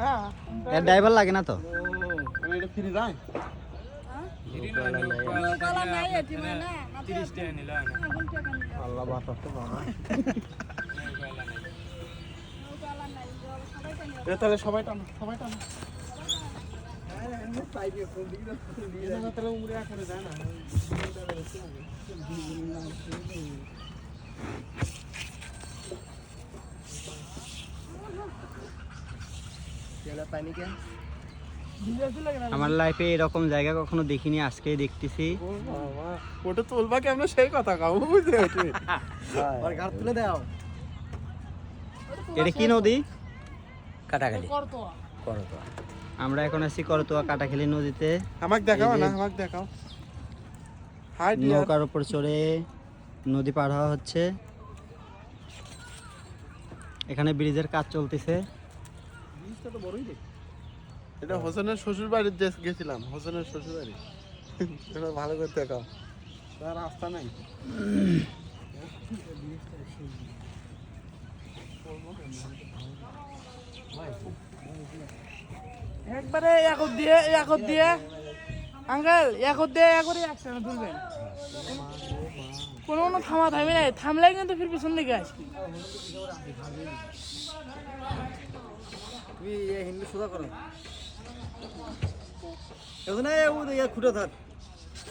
না। এর ড্রাইভার লাগে না তো? এটা ফ্রি যায়? আল্লাহ বাঁচাতে এ তাহলে সবাই টানো সবাই টানো। যায় না আমার লাইফে এরকম জায়গা কখনো দেখিনি আজকেই দেখতেছি। ওটা তুলবা কেমন সেই কথা কাউ বুঝতে ঘাট তুলে দাও। এটা কি নদী? কাটাখালি। আমরা এখন আছি করতোয়া কাটাখালী নদীতে। আমাকে দেখাও না আমাকে দেখাও। হাই নৌকার উপর চড়ে নদী পার হওয়া হচ্ছে। এখানে ব্রিজের কাজ চলতেছে। এটা হোসেনের শ্বশুর বাড়ির দেশ গেছিলাম হোসেনের শ্বশুর বাড়ি এটা ভালো করে দেখাও। তার রাস্তা নাই। একবারে এক দিয়ে এক দিয়ে। আঙ্কেল ইয়া করতে এক করে একসাথে তুলবেন কোনো কোনো থামা থামি নাই থামলে কিন্তু ফির পিছন দিকে আসবি। তুমি হিন্দু সোজা করো। এখন খুঁটে থাক।